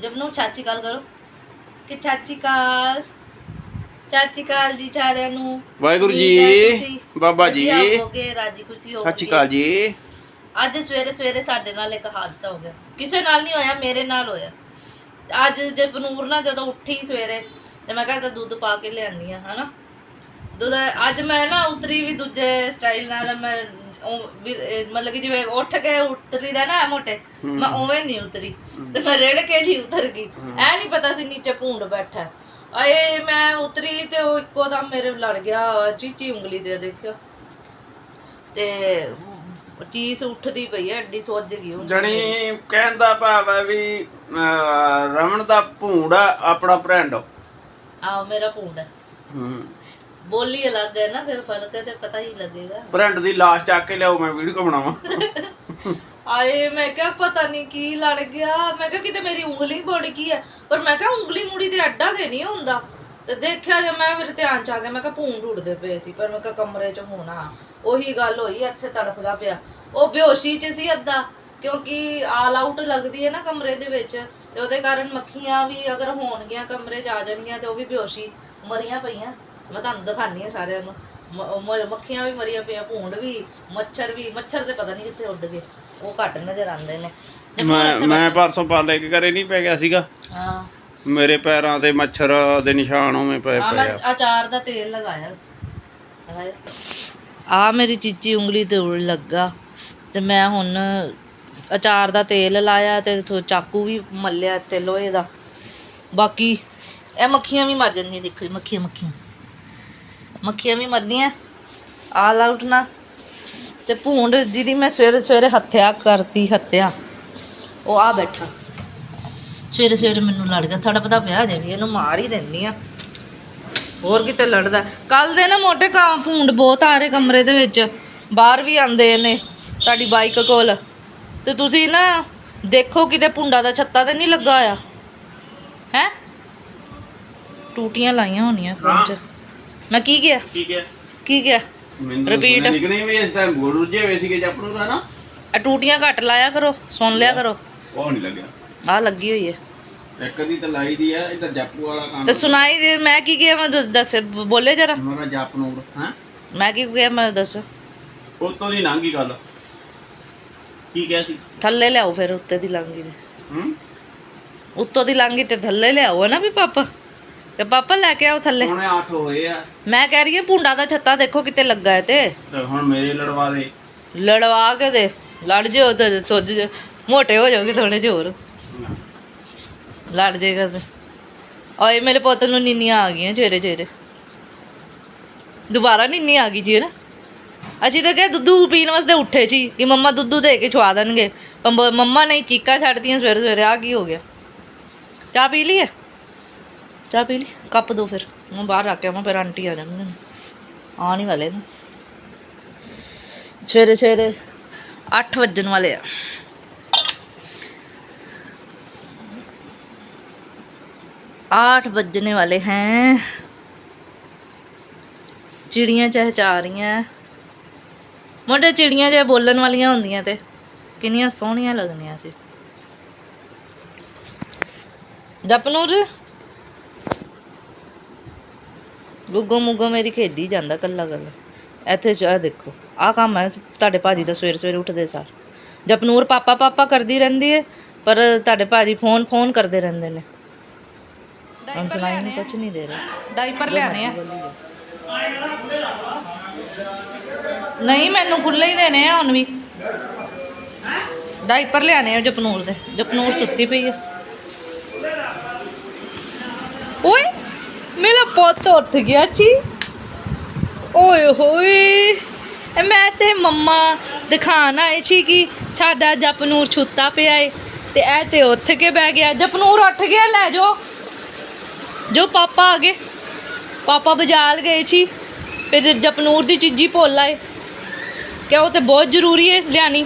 ਜਬ ਨੂੰ ਚਾਚੀ ਕਾਲ ਕਰੋ। ਕਿ ਚਾਚੀ ਕਾਲ। ਚਾਚੀ ਕਾਲ ਜੀ ਸਾਰਿਆਂ ਨੂੰ। ਵਾਹਿਗੁਰੂ ਜੀ ਬਾਬਾ ਜੀ। ਹੋਗੇ ਰਾਜੀ ਖੁਸ਼ੀ ਹੋ ਸਤਿ ਸ਼੍ਰੀ ਅਕਾਲ ਜੀ। ਅੱਜ ਸਵੇਰੇ ਸਵੇਰੇ ਸਾਡੇ ਨਾਲ ਇੱਕ ਹਾਦਸਾ ਹੋ ਗਿਆ। ਕਿਸੇ ਨਾਲ ਨਹੀਂ ਹੋਇਆ ਮੇਰੇ ਨਾਲ ਹੋਇਆ। ਅੱਜ ਜੇ ਪਨੂਰ ਨਾਲ ਜਦੋਂ ਉੱਠੀ ਸਵੇਰੇ ਤੇ ਮੈਂ ਕਿਹਾ ਤਾਂ ਦੁੱਧ ਪਾ ਕੇ ਲਿਆਨੀ ਆ ਹਨਾ? ਦੁੱਧ ਅੱਜ ਮੈਂ ਨਾ ਉਤਰੀ ਵੀ ਦੂਜੇ ਸਟਾਈਲ ਨਾਲ ਮੈਂ ਉਹ ਵੀ, ਇਹ ਮਤਲਬ ਕਿ ਜਿਵੇਂ ਉੱਠ ਕੇ ਉਤਰੀ ਦਾ ਨਾ ਮੋਟੇ ਮੈਂ ਉਵੇਂ ਨਹੀਂ ਉਤਰੀ। ਤੇ ਮੈਂ ਰੇੜ ਕੇ ਜੀ ਉਤਰ ਗਈ। ਐ ਨਹੀਂ ਪਤਾ ਸੀ ਨੀਚੇ ਭੂੰਡ ਬੈਠਾ। ਹੈ। ਆਏ ਮੈਂ ਉਤਰੀ ਤੇ ਉਹ ਇੱਕੋ ਦਮ ਮੇਰੇ ਲੜ ਗਿਆ ਚੀਚੀ ਉਂਗਲੀ ਦੇ ਦੇਖਿਓ। ਤੇ ਚੀਜ਼ ਉੱਠਦੀ ਪਈ ਐ ਐਡੀ ਸੁੱਜ ਗਈ ਉਹ ਜਣੀ ਕਹਿਣ ਦਾ ਭਾਵ ਹੈ ਵੀ ਅਹ, ਰਮਨ ਦਾ ਭੂੰਡਾ ਆਪਣਾ ਫਰੈਂਡ ਆ ਮੇਰਾ ਭੂੰਡ। ਹੈ ਹੂੰ। ਬੋਲੀ ਅਲੱਗ ਹੈ ਨਾ ਫਿਰ ਫ਼ਰਕ ਹੈ ਤੇ ਪਤਾ ਹੀ ਲੱਗੇਗਾ। ਫਰੈਂਡ ਦੀ ਲਾਸ਼ ਚੱਕ ਕੇ ਲਿਆਓ ਮੈਂ ਵੀਡੀਓ ਬਣਾਵਾਂ। ਆਏ ਮੈਂ ਕਿਹਾ ਪਤਾ ਨਹੀਂ ਕੀ ਲੜ ਗਿਆ। ਮੈਂ ਕਿਹਾ ਕਿਤੇ ਮੇਰੀ ਉਂਗਲੀ ਬੜ ਗਈ ਹੈ। ਪਰ ਮੈਂ ਕਿਹਾ ਉਂਗਲੀ ਮੁੜੀ ਤੇ ਅੱਡਾ ਤੇ ਨਹੀਂ ਹੁੰਦਾ। ਤੇ ਦੇਖਿਆ ਜੇ ਮੈਂ ਮੇਰੇ ਧਿਆਨ ਚ ਆ ਗਿਆ ਮੈਂ ਕਿਹਾ ਭੂੰਡ ਉੱਡਦੇ ਪਏ ਸੀ ਪਰ ਮੈਂ ਕਿਹਾ ਕਮਰੇ ਚ ਹੋਣਾ। ਉਹੀ ਗੱਲ ਹੋਈ ਇੱਥੇ ਤੜਫਦਾ ਪਿਆ। ਉਹ ਬੇਹੋਸ਼ੀ ਚ ਸੀ ਅੱਧਾ ਕਿਉਂਕਿ ਆਲ ਆਊਟ ਲੱਗਦੀ ਹੈ ਨਾ ਕਮਰੇ ਦੇ ਵਿੱਚ। ਤੇ ਉਹਦੇ ਕਾਰਨ ਮੱਖੀਆਂ ਵੀ ਅਗਰ ਹੋਣਗੀਆਂ ਕਮਰੇ ਚ ਆ ਜਾਣਗੀਆਂ ਤੇ ਉਹ ਵੀ ਬੇਹੋਸ਼ੀ ਮਰੀਆਂ ਪਈਆਂ। ਮੈਂ ਤੁਹਾਨੂੰ ਦਿਖਾਣੀ ਆ ਸਾਰਿਆਂ ਨੂੰ। ਮ- ਮ- ਮੱਖੀਆਂ ਵੀ ਮਰੀਆਂ ਪਈਆਂ ਭੂੰਡ ਵੀ ਮੱਛਰ ਵੀ ਮੱਛਰ ਤੇ ਪਤਾ ਨਹੀਂ ਕਿੱਥੇ ਉੱਡ ਗਏ। ਉਹ ਘੱਟ ਨਜ਼ਰ ਆਉਂਦੇ ਨੇ। ਮੈਂ ਮੈਂ ਪਰਸੋਂ ਪਾ ਲੈ ਕੇ ਘਰੇ ਨਹੀਂ ਪੈ ਗਿਆ ਸੀਗਾ। ਹਾਂ। ਮੇਰੇ ਪੈਰਾਂ ਤੇ ਮੱਛਰ ਦੇ ਨਿਸ਼ਾਨ ਉਵੇਂ ਪਏ ਆ ਪਏ ਮੈਂ ਆ। ਅਚਾਰ ਦਾ ਤੇਲ ਲਗਾਇਆ। ਆ ਮੇਰੀ ਚੀਚੀ ਉਂਗਲੀ ਤੇ ਉੜ ਲੱਗਾ। ਤੇ ਮੈਂ ਹੁਣ ਅਚਾਰ ਦਾ ਤੇਲ ਲਾਇਆ ਤੇ ਚਾਕੂ ਵੀ ਮੱਲਿਆ ਤੇ ਲੋਹੇ ਦਾ। ਬਾਕੀ ਇਹ ਮੱਖੀਆਂ ਵੀ ਮਰ ਜਾਂਦੀਆਂ ਦੇਖੋ ਮੱਖੀਆਂ ਮੱਖੀਆਂ। ਮੱਖੀਆਂ ਵੀ ਮਰਦੀਆਂ। ਆਲ ਆਊਟ ਨਾ ਤੇ ਭੂੰਡ ਜਿਹਦੀ ਮੈਂ ਸਵੇਰੇ ਸਵੇਰੇ ਹੱਥਿਆ ਕਰਤੀ ਹੱਤਿਆ ਉਹ ਆ ਬੈਠਾ। ਸਵੇਰੇ ਸਵੇਰੇ ਮੈਨੂੰ ਲੜ ਗਿਆ। ਥੜਾ ਪਤਾ ਪਿਆ ਜੇ ਵੀ ਇਹਨੂੰ ਮਾਰ ਹੀ ਦਿੰਨੀ ਆ। ਹੋਰ ਕਿਤੇ ਲੜਦਾ। ਕੱਲ ਦੇ ਨਾ ਮੋਟੇ ਕਾਂ ਭੂੰਡ ਬਹੁਤ ਆ ਰਹੇ ਕਮਰੇ ਦੇ ਵਿੱਚ। ਬਾਹਰ ਵੀ ਆਂਦੇ ਨੇ ਤੁਹਾਡੀ ਬਾਈਕ ਕੋਲ। ਤੇ ਤੁਸੀਂ ਨਾ ਦੇਖੋ ਕਿਤੇ ਭੁੰਡਾ ਦਾ ਛੱਤਾ ਤੇ ਨਹੀਂ ਲੱਗਾ ਆ ਹੈ? ਟੂਟੀਆਂ ਲਾਈਆਂ ਹੋਣੀਆਂ ਚ। ਮੈਂ ਕੀ ਗਿਆ ਠੀਕ ਹੈ ਕੀ ਗਿਆ ਮੈਨੂੰ Repeat. ਨਿਕਲੇ ਵੀ ਇਸ ਟਾਈਮ ਗੋਲ ਰੁੱਝੇ ਹੋਏ ਸੀਗੇ ਜੱਪ ਨੂੰ ਤਾਂ ਨਾ। ਆ ਟੂਟੀਆਂ ਘੱਟ ਲਾਇਆ ਕਰੋ ਸੁਣ ਲਿਆ ਕਰੋ। ਉਹ ਨਹੀਂ ਲੱਗਿਆ। ਆ ਲੱਗੀ ਹੋਈ ਹੈ। ਇੱਕ ਦੀ ਤਾਂ ਲਾਈ ਦੀ ਆ ਇਧਰ ਜਾਪੂ ਵਾਲਾ ਕੰਮ ਤੇ ਸੁਣਾਈ ਦੇ ਮੈਂ ਕੀ ਗਿਆ ਮੈਂ ਦੱਸ ਬੋਲੇ ਜਰਾ। ਮੇਰਾ ਜਾਪ ਨੂੰ ਹਾਂ? ਮੈਂ ਕੀ ਗਿਆ ਮੈਂ ਦੱਸ। ਉਤੋਂ ਦੀ ਲੰਘੀ ਗੱਲ। ਕੀ ਕਿਹਾ ਸੀ? ਥੱਲੇ ਲਿਆਓ ਫਿਰ ਉੱਤੇ ਦੀ ਲਾਂਗੀ ਦੇ ਹੂੰ? ਉੱਤੋਂ ਦੀ ਲਾਂਗੀ ਤੇ ਥੱਲੇ ਲਿਆਓ ਹੈ ਨਾ ਵੀ ਪਾਪਾ। ਤੇ ਪਾਪਾ ਲੈ ਕੇ ਆਓ ਥੱਲੇ। ਹੁਣੇ 8 ਹੋਏ ਆ। ਮੈਂ ਕਹਿ ਰਹੀ ਹਾਂ ਪੁੰਡਾ ਦਾ ਛੱਤਾ ਦੇਖੋ ਕਿਤੇ ਲੱਗਾ ਹੈ ਤੇ। ਤੇ ਹੁਣ ਮੇਰੇ ਲੜਵਾ ਦੇ। ਲੜਵਾ ਕੇ ਦੇ। ਲੜ ਜਿਓ ਤੇ ਸੁੱਜ ਜਿਓ। ਮੋਟੇ ਹੋ ਜਾਓਗੇ ਥੋੜੇ ਜਿਹੇ ਹੋਰ। ਲੜ ਜਾਏਗਾ ਤੇ। ਓਏ ਮੇਰੇ ਪੁੱਤ ਨੂੰ ਨੀਨੀਆਂ ਆ ਗਈਆਂ ਚਿਹਰੇ ਚਿਹਰੇ। ਦੁਬਾਰਾ ਨੀਨੀ ਆ ਗਈ ਜੀ ਨਾ? ਅਸੀਂ ਤਾਂ ਕਿਹਾ ਦੁੱਧੂ ਪੀਣ ਵਾਸਤੇ ਉੱਠੇ ਸੀ ਕਿ ਮੰਮਾ ਦੁੱਧੂ ਦੇ ਕੇ ਛਵਾ ਦੇਣਗੇ। ਪਰ ਮ- ਮੰਮਾ ਨਹੀਂ ਚੀਕਾਂ ਛੱਡਦੀਆਂ ਸਵੇਰੇ ਸਵੇਰੇ ਆ ਕੀ ਹੋ ਗਿਆ? ਚਾਹ ਪੀ ਲਈ ਹੈ ਚਾਹ ਪੀ ਲਈ ਕੱਪ ਦੋ ਫਿਰ ਮੈਂ ਬਾਹਰ ਰੱਖ ਕੇ ਆਵਾਂ ਫਿਰ ਆਂਟੀ ਆ ਜਾਣਗੇ ਆਉਣ ਹੀ ਵਾਲੇ ਨੇ ਸਵੇਰੇ ਸਵੇਰੇ 8 ਵੱਜਣ ਵਾਲੇ ਆ आठ बजने वाले हैं ਚਿੜੀਆਂ ਚਹਿਚਾ ਰਹੀਆਂ ਮੋਟੇ ਚਿੜੀਆਂ ਜੇ ਬੋਲਣ ਵਾਲੀਆਂ ਹੁੰਦੀਆਂ ਤੇ ਕਿੰਨੀਆਂ ਸੋਹਣੀਆਂ ਲੱਗਦੀਆਂ ਸੀ ਜਪਨੂਰ ਗੁੱਗੋ ਮੁੱਗੋ ਮੇਰੀ ਖੇਡੀ ਜਾਂਦਾ ਕੱਲਾ ਕੱਲਾ। ਇੱਥੇ ਚਾਹ ਦੇਖੋ ਆਹ ਕੰਮ ਹੈ ਤੁਹਾਡੇ ਭਾਜੀ ਦਾ ਸਵੇਰੇ ਸਵੇਰੇ ਉੱਠਦੇ ਸਾਰ। ਜਪਨੂਰ ਪਾਪਾ ਪਾਪਾ ਕਰਦੀ ਰਹਿੰਦੀ ਹੈ ਪਰ ਤੁਹਾਡੇ ਭਾਜੀ ਫੋਨ ਫੋਨ ਕਰਦੇ ਰਹਿੰਦੇ ਨੇ। ਹੁਣ ਸੁਣਾਈ ਨੂੰ ਕੁਝ ਨਹੀਂ ਦੇ ਰਿਹਾ। ਡਾਈਪਰ ਲਿਆਣੇ ਆ। ਨਹੀਂ ਮੈਨੂੰ ਖੁੱਲੇ ਹੀ ਦੇਣੇ ਆ ਹੁਣ ਵੀ। ਡਾਈਪਰ ਲਿਆਣੇ ਆ ਜਪਨੂਰ ਦੇ। ਜਪਨੂਰ ਸੁੱਤੀ ਪਈ ਆ ਓਏ ਮੇਰਾ ਪੁੱਤ ਉੱਠ ਗਿਆ ਜੀ। ਓਏ ਹੋਏ ਮੈਂ ਤੇ ਮੰਮਾ ਦਿਖਾਣ ਆਏ ਸੀ ਕਿ ਸਾਡਾ ਜਪਨੂਰ ਛੁੱਤਾ ਪਿਆ ਏ ਤੇ ਇਹ ਤੇ ਉੱਠ ਕੇ ਬਹਿ ਗਿਆ। ਜਪਨੂਰ ਉੱਠ ਗਿਆ, ਲੈ ਜਾਓ। ਜੋ ਪਾਪਾ ਆ ਗਏ, ਪਾਪਾ ਬਾਜ਼ਾਰ ਗਏ ਸੀ, ਫਿਰ ਜਪਨੂਰ ਦੀ ਚੀਜ਼ੀ ਭੁੱਲ ਆਏ। ਕਿ ਉਹ ਤੇ ਬਹੁਤ ਜ਼ਰੂਰੀ ਹੈ ਲਿਆਣੀ।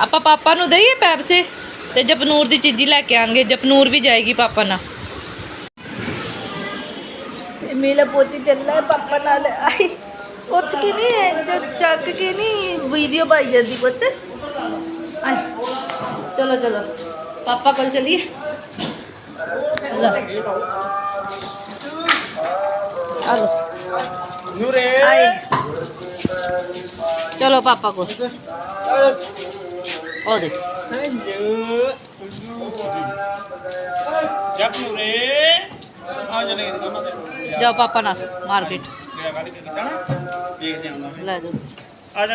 ਆਪਾਂ ਪਾਪਾ ਨੂੰ ਦਈਏ ਪੈਪਸੇ ਤੇ ਜਪਨੂਰ ਦੀ ਚੀਜ਼ੀ ਲੈ ਕੇ ਆਣਗੇ, ਜਪਨੂਰ ਵੀ ਜਾਏਗੀ ਪਾਪਾ ਨਾਲ। ਮੇਰਾ ਪੋਤੀ ਚੱਲਾ ਪਾਪਾ ਨਾਲ ਆਈ ਉੱਠ ਕੇ ਨਹੀਂ ਚੱਕ ਕੇ ਨਹੀਂ ਵੀਡੀਓ ਪਾਈ ਜਾਂਦੀ ਪੁੱਤ ਆਏ ਚਲੋ ਚਲੋ ਪਾਪਾ ਕੋਲ ਚਲੀਏ ਆਲੋ ਨੂਰੇ ਆਏ ਚਲੋ ਪਾਪਾ ਕੋਲ ਉਹ ਦੇ ਜੱਪ ਨੂਰੇ ਆ ਚਲੇ ਗਏ ਕੰਮ ਤੇ ਜਾਓ ਪਾਪਾ ਨਾਲ ਮਾਰਕੀਟ। ਲੈ ਜਾਓ। ਆ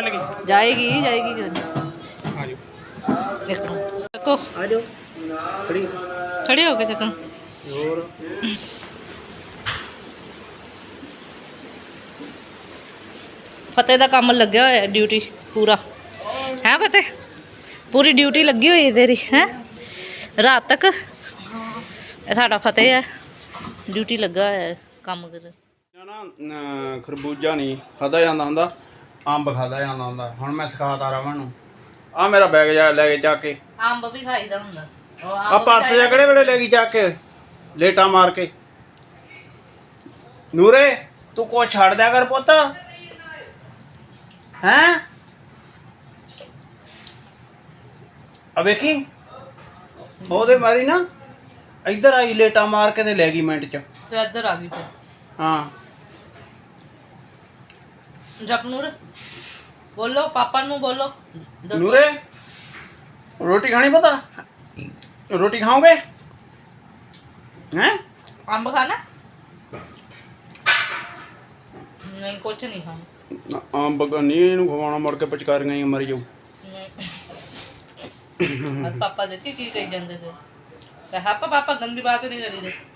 ਜਾਏਗੀ ਜਾਏਗੀ ਕਿਉਂ ਨਹੀਂ? ਆ ਜਾਓ। ਦੇਖੋ ਦੇਖੋ। ਆ ਜਾਓ। ਖੜੀ। ਖੜੇ ਹੋ ਕੇ ਦੇਖੋ। ਹੋਰ। ਫਤਿਹ ਦਾ ਕੰਮ ਲੱਗਿਆ ਹੋਇਆ ਡਿਊਟੀ ਪੂਰਾ। ਹੈ ਫਤਿਹ? ਪੂਰੀ ਡਿਊਟੀ ਲੱਗੀ ਹੋਈ ਹੈ ਤੇਰੀ ਹੈ? ਰਾਤ ਤੱਕ? ਇਹ ਸਾਡਾ ਫਤਿਹ ਹੈ। ਡਿਊਟੀ ਲੱਗਾ ਹੋਇਆ ਹੈ ਕੰਮ ਕਰ ਨਾ ਨਾ ਖਰਬੂਜਾ ਨਹੀਂ ਖਾਦਾ ਜਾਂਦਾ ਹੁੰਦਾ ਅੰਬ ਖਾਦਾ ਜਾਂਦਾ ਹੁੰਦਾ। ਹੁਣ ਮੈਂ ਸਿਖਾਤਾ ਰਮਨ ਨੂੰ। ਆ ਮੇਰਾ ਬੈਗ ਜਾ ਲੈ ਕੇ ਚੱਕ ਕੇ। ਅੰਬ ਵੀ ਖਾਈਦਾ ਹੁੰਦਾ। ਆ ਪਰਸ ਜਾ ਕਿਹੜੇ ਵੇਲੇ ਲੈ ਗਈ ਚੱਕ ਕੇ? ਲੇਟਾ ਮਾਰ ਕੇ। ਨੂਰੇ ਤੂੰ ਕੋ ਛੱਡ ਦਿਆ ਕਰ ਪੁੱਤ। ਹੈਂ? ਆ ਵੇਖੀ? ਉਹਦੇ ਮਾਰੀ ਨਾ। ਇੱਧਰ ਆਈ ਲੇਟਾ ਮਾਰ ਕੇ ਤੇ ਲੈ ਗਈ ਮਿੰਟ ਚ। ਤੇ ਇੱਧਰ ਆ ਗਈ ਫਿਰ। ਹਾਂ। ਜਪਨੂਰ ਬੋਲੋ ਪਾਪਾ ਨੂੰ ਬੋਲੋ। ਦੱਸੋ। ਨੂਰੇ ਰੋਟੀ ਖਾਣੀ ਪਤਾ? ਰੋਟੀ ਖਾਓਗੇ? ਹੈ? ਅੰਬ ਖਾਣਾ? ਨਹੀਂ ਕੁਛ ਨਹੀਂ ਖਾਣਾ। ਅੰਬ ਨਹੀਂ ਇਹਨੂੰ ਖਵਾਉਣਾ ਮੁੜ ਕੇ ਪਚਕਾਰੀਆਂ ਹੀ ਮਰ ਜਾਊ। ਨਹੀਂ। ਔਰ ਪਾਪਾ ਦੇ ਕੀ ਕੀ ਕਹੀ ਜਾਂਦੇ ਤੇ। पापा गंदी बात नहीं करी थे